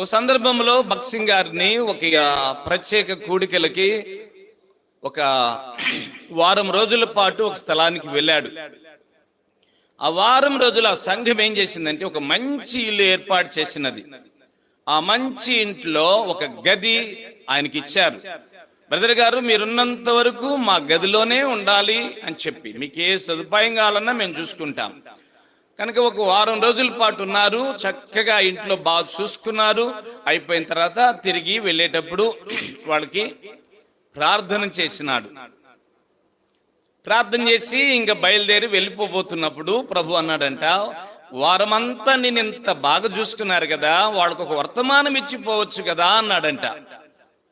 ఓ సందర్భంలో భక్సింగ్ గారిని ఒక ప్రత్యేక కూడికలకి ఒక వారం రోజుల పాటు ఒక స్థలానికి వెళ్ళాడు. ఆ వారం రోజులు ఆ సంఘం ఏం చేసిందంటే ఒక మంచి ఇల్లు ఏర్పాటు చేసినది. ఆ మంచి ఇంట్లో ఒక గది ఆయనకి ఇచ్చారు. బ్రదర్ గారు మీరున్నంత వరకు మా గదిలోనే ఉండాలి అని చెప్పి మీకు ఏ సదుపాయం కావాలన్నా మేము చూసుకుంటాం. కనుక ఒక వారం రోజుల పాటు ఉన్నారు చక్కగా ఇంట్లో బాగా చూసుకున్నారు. అయిపోయిన తర్వాత తిరిగి వెళ్ళేటప్పుడు వాళ్ళకి ప్రార్థన చేసినాడు. ప్రార్థన చేసి ఇంకా బయలుదేరి వెళ్ళిపోబోతున్నప్పుడు ప్రభు అన్నాడంట వారమంతా నేను ఇంత బాగా చూసుకున్నారు కదా వాళ్ళకు ఒక వర్తమానం ఇచ్చిపోవచ్చు కదా అన్నాడంట.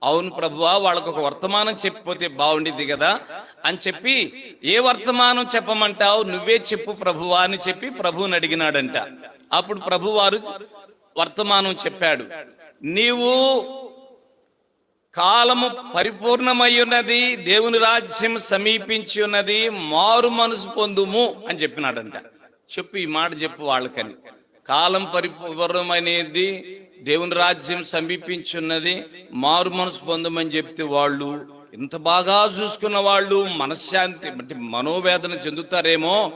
అవును ప్రభువా వాళ్ళకు ఒక వర్తమానం చెప్పిపోతే బాగుండిద్ది కదా? అని చెప్పి ఏ వర్తమానం చెప్పమంటావు? నువ్వే చెప్పు ప్రభువా అని చెప్పి ప్రభువుని అడిగినాడంట. అప్పుడు ప్రభువారు వర్తమానం చెప్పాడు. నీవు కాలము పరిపూర్ణమై ఉన్నది దేవుని రాజ్యం సమీపించి ఉన్నది మారు మనసు పొందుము అని చెప్పినాడంట. చెప్పు ఈ మాట చెప్పు వాళ్ళకని. కాలం పరిపూర్ణమైనది దేవుని రాజ్యం సమీపించి ఉన్నది మారు మనసు పొందమని చెప్తే వాళ్ళు ఇంత బాగా చూసుకున్న వాళ్ళు మనశ్శాంతి అంటే మనోవేదన చెందుతారేమో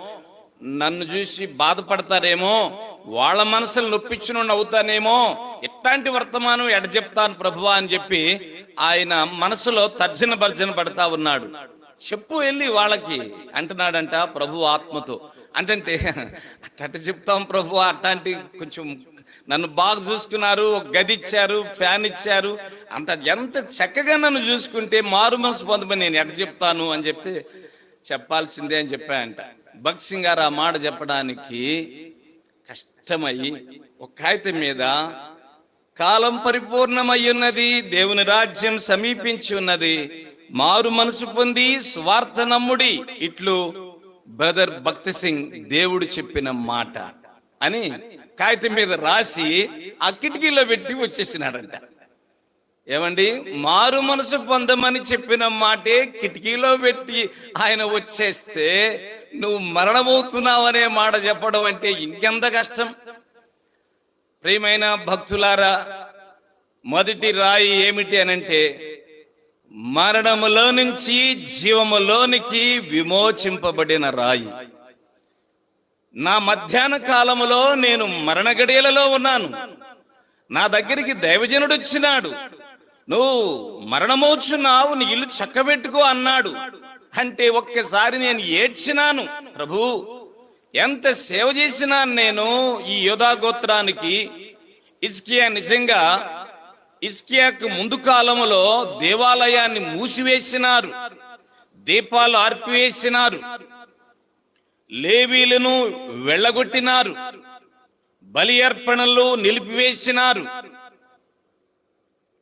నన్ను చూసి బాధపడతారేమో వాళ్ళ మనసులు నొప్పించిన అవుతానేమో ఎట్లాంటి వర్తమానం ఎడ చెప్తాను ప్రభువా అని చెప్పి ఆయన మనసులో తర్జన భర్జన పడతా ఉన్నాడు. చెప్పు వెళ్ళి వాళ్ళకి అంటున్నాడంట ప్రభు ఆత్మతో. అంటే అట్ట చెప్తాం ప్రభు అట్లాంటి కొంచెం నన్ను బాగా చూసుకున్నారు ఒక గది ఇచ్చారు ఫ్యాన్ ఇచ్చారు. అంత ఎంత చక్కగా నన్ను చూసుకుంటే మారు మనసు పొందమని నేను ఎట చెప్తాను అని చెప్తే చెప్పాల్సిందే అని చెప్పాయంట. భగత్ సింగ్ గారు ఆ మాట చెప్పడానికి కష్టమై ఒక కాగితం మీద కాలం పరిపూర్ణమై ఉన్నది దేవుని రాజ్యం సమీపించి ఉన్నది మారు మనసు పొంది స్వార్థ నమ్ముడి ఇట్లు బ్రదర్ భక్తి సింగ్ దేవుడు చెప్పిన మాట. అని కాగితం మీద రాసి ఆ కిటికీలో పెట్టి వచ్చేసినాడంట. ఏమండి? మారు మనసు పొందమని చెప్పిన మాటే కిటికీలో పెట్టి ఆయన వచ్చేస్తే నువ్వు మరణమవుతున్నావు అనే మాట చెప్పడం అంటే ఇంకెంత కష్టం? ప్రియమైన భక్తులారా మొదటి రాయి ఏమిటి అనంటే మరణములో నుంచి జీవములోనికి విమోచింపబడిన రాయి. నా మధ్యాహ్న కాలములో నేను మరణ గడియలలో ఉన్నాను. నా దగ్గరికి దైవజనుడు వచ్చినాడు. నువ్వు మరణమవుచున్నావు నీ ఇల్లు చక్కబెట్టుకో అన్నాడు. అంటే ఒక్కసారి నేను ఏడ్చినాను. ప్రభు ఎంత సేవ చేసినా నేను ఈ యోధా గోత్రానికి? ఇస్కియా నిజంగా ఇస్కియాకు ముందు కాలంలో దేవాలయాన్ని మూసివేసినారు. దీపాలు ఆర్పివేసినారు. లేవీలను వెళ్ళగొట్టినారు. బలి అర్పణలు నిలిపివేసినారు.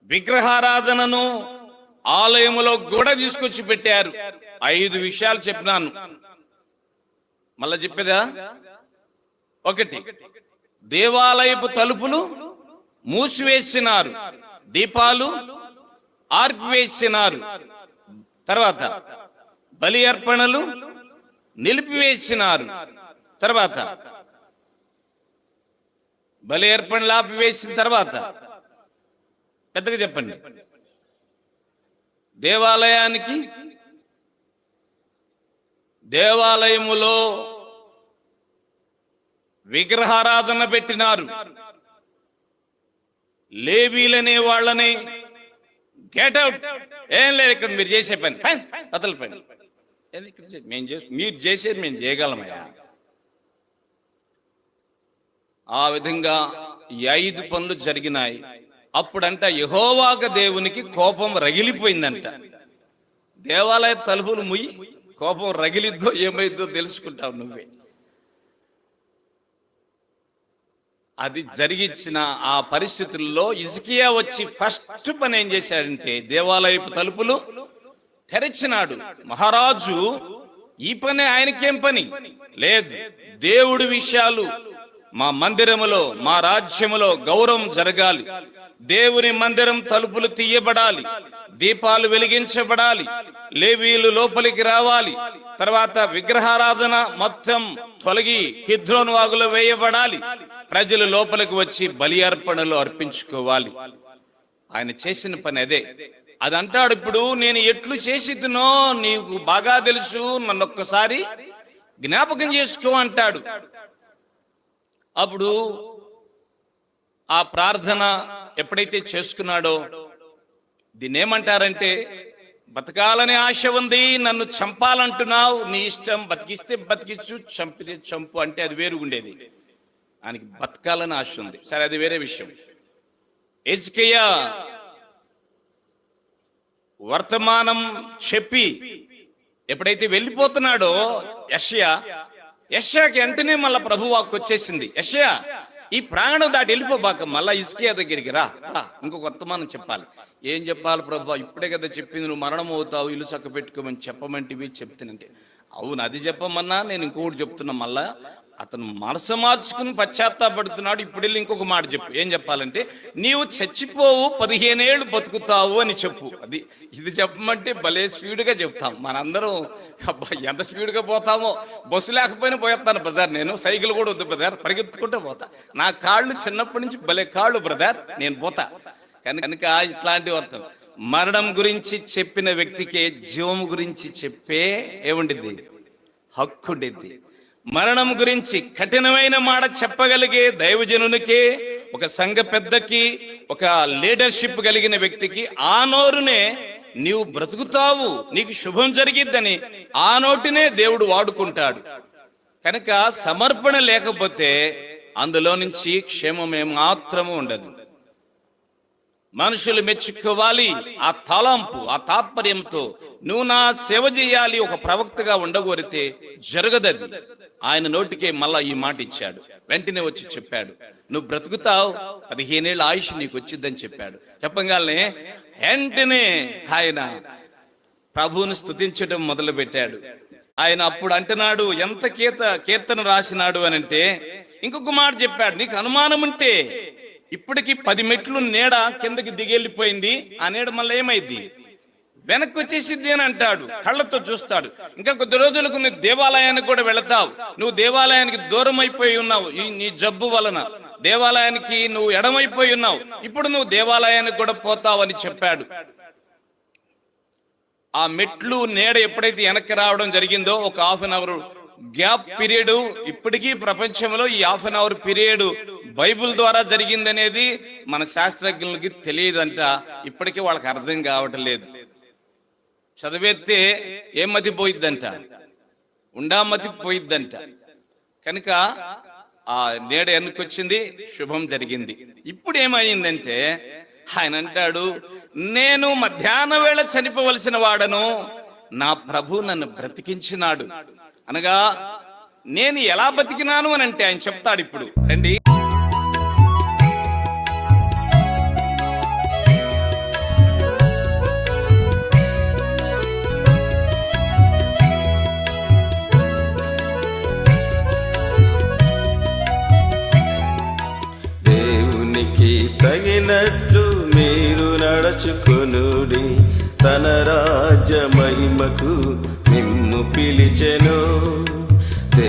విగ్రహారాధనను ఆలయములో కూడా తీసుకొచ్చి పెట్టారు. ఐదు విషయాలు చెప్పినాను. మళ్ళా చెప్పేదా? ఒకటి దేవాలయపు తలుపులు మూసివేసినారు. దీపాలు ఆర్పివేసినారు. తర్వాత బలి అర్పణలు నిలిపివేసినారు. తర్వాత బలి అర్పణలు ఆపివేసిన తర్వాత పెద్దగా చెప్పండి. దేవాలయానికి దేవాలయములో విగ్రహారాధన పెట్టినారు. లేబీలనే వాళ్ళని గెట్ అవుట్. ఏం లేదు ఇక్కడ మీరు చేసే పని. పని అతల పని. మేము చేసి మీరు చేసేది మేము చేయగలమయ్యా. ఆ విధంగా ఈ ఐదు పనులు జరిగినాయి. అప్పుడంట యహోవాక దేవునికి కోపం రగిలిపోయిందంట. దేవాలయ తలుపులు ముయ్యి కోపం రగిలిద్దో ఏమైద్దో తెలుసుకుంటావు నువ్వే. అది జరిగించిన ఆ పరిస్థితుల్లో ఇసుకియా వచ్చి ఫస్ట్ పని ఏం చేశాడంటే దేవాలయపు తలుపులు తెరచినాడు. మహారాజు ఈ పని ఆయనకేం పని? లేదు దేవుడి విషయాలు. మా మందిరములో మా రాజ్యములో గౌరవం జరగాలి. దేవుని మందిరం తలుపులు తీయబడాలి. దీపాలు వెలిగించబడాలి. లేవీలు లోపలికి రావాలి. తర్వాత విగ్రహారాధన మొత్తం తొలగి కిద్రోన్ వాగులో వేయబడాలి. ప్రజలు లోపలికి వచ్చి బలి అర్పణలు అర్పించుకోవాలి. ఆయన చేసిన పని అదే. అది అంటాడు ఇప్పుడు నేను ఎట్లు చేసితునో నీకు బాగా తెలుసు నన్ను ఒక్కసారి జ్ఞాపకం చేసుకో అంటాడు. అప్పుడు ఆ ప్రార్థన ఎప్పుడైతే చేసుకున్నాడో దీన్ని ఏమంటారంటే బతకాలనే ఆశ ఉంది నన్ను చంపాలంటున్నావు నీ ఇష్టం బతికిస్తే బతికిచ్చు చంపితే చంపు అంటే అది వేరు ఉండేది. ఆయనకి బతకాలని ఆశ ఉంది. సరే అది వేరే విషయం. ఎజ్కయ్య వర్తమానం చెప్పి ఎప్పుడైతే వెళ్ళిపోతున్నాడో యష్యా యష్యాకి వెంటనే మళ్ళా ప్రభు వాక్కు వచ్చేసింది. యష్యా ఈ ప్రాణం దాటి వెళ్ళిపోబాక మళ్ళా ఇస్కియా దగ్గరికి రా రా, ఇంకొక వర్తమానం చెప్పాలి. ఏం చెప్పాలి ప్రభు? ఇప్పుడే కదా చెప్పింది నువ్వు మరణం అవుతావు ఇల్లు చక్క పెట్టుకోమని చెప్పమంటివి చెప్తానంటే అవును అది చెప్పమన్నా నేను ఇంకొకటి చెప్తున్నా మళ్ళా. అతను మనసు మార్చుకుని పశ్చాత్తాపడుతున్నాడు. ఇప్పుడు వెళ్ళి ఇంకొక మాట చెప్పు. ఏం చెప్పాలంటే నీవు చచ్చిపోవు పదిహేనేళ్ళు బతుకుతావు అని చెప్పు. అది ఇది చెప్పమంటే భలే స్పీడ్గా చెప్తాం. మనందరం అబ్బా ఎంత స్పీడ్గా పోతామో. బస్సు లేకపోయినా పోయేస్తాను బ్రదర్. నేను సైకిల్ కూడా వద్దు బ్రదర్. పరిగెత్తుకుంటే పోతా. నా కాళ్ళు చిన్నప్పటి నుంచి భలే కాళ్ళు బ్రదర్. నేను పోతా. కానీ కనుక ఇట్లాంటి అర్థం మరణం గురించి చెప్పిన వ్యక్తికే జీవం గురించి చెప్పే ఏముండిద్ది? హక్కుండిద్ది. మరణం గురించి కఠినమైన మాట చెప్పగలిగే దైవజనునికే ఒక సంఘ పెద్దకి ఒక లీడర్షిప్ కలిగిన వ్యక్తికి ఆ నోరునే నీవు బ్రతుకుతావు నీకు శుభం జరిగిద్దని ఆ నోటినే దేవుడు వాడుకుంటాడు. కనుక సమర్పణ లేకపోతే అందులో నుంచి క్షేమం ఏమాత్రము ఉండదు. మనుషులు మెచ్చుకోవాలి. ఆ తలంపు ఆ తాత్పర్యంతో నువ్వు నా సేవ చేయాలి ఒక ప్రవక్తగా ఉండగోరితే జరగదది. ఆయన నోటికే మళ్ళా ఈ మాట ఇచ్చాడు. వెంటనే వచ్చి చెప్పాడు. నువ్వు బ్రతుకుతావు? పదిహేనేళ్ళ ఆయుష్ నీకు వచ్చిద్దని చెప్పాడు. చెప్పగానే వెంటనే ఆయన ప్రభువును స్తుతించడం మొదలు పెట్టాడు ఆయన అప్పుడు అంటున్నాడు ఎంత కీర్త కీర్తన రాసినాడు అని అంటే ఇంకొక మాట చెప్పాడు నీకు అనుమానం ఉంటే ఇప్పటికి పది మెట్లు నీడ కిందకి దిగెళ్ళిపోయింది. ఆ నీడ మళ్ళీ ఏమైంది వెనక్కి వచ్చేసిద్ది అని అంటాడు. కళ్ళతో చూస్తాడు. ఇంకా కొద్ది రోజులకు నువ్వు దేవాలయానికి కూడా వెళతావు. నువ్వు దేవాలయానికి దూరం అయిపోయి ఉన్నావు. ఈ నీ జబ్బు వలన. దేవాలయానికి నువ్వు ఎడమైపోయి ఉన్నావు. ఇప్పుడు నువ్వు దేవాలయానికి కూడా పోతావు అని చెప్పాడు. ఆ మెట్లు నీడ ఎప్పుడైతే వెనక్కి రావడం జరిగిందో ఒక half an hour gap period. ఇప్పటికీ ప్రపంచంలో ఈ half an hour period Bible ద్వారా జరిగిందనేది మన శాస్త్రజ్ఞులకి తెలియదంట. ఇప్పటికీ వాళ్ళకి అర్థం కావటం లేదు. చదివేస్తే ఏం మతి పోయిద్దంట? ఉండా మతి పోయిద్దంట. కనుక ఆ నీడ వెనకొచ్చింది శుభం జరిగింది. ఇప్పుడు ఏమైందంటే ఆయన అంటాడు నేను మధ్యాహ్న వేళ చనిపోవలసిన వాడను. నా ప్రభు నన్ను బ్రతికించినాడు. అనగా నేను ఎలా బతికినాను? అని అంటే ఆయన చెప్తాడు ఇప్పుడు. రండి. తన రాజ్య మహిమకు నిమ్ము పిలిచెను.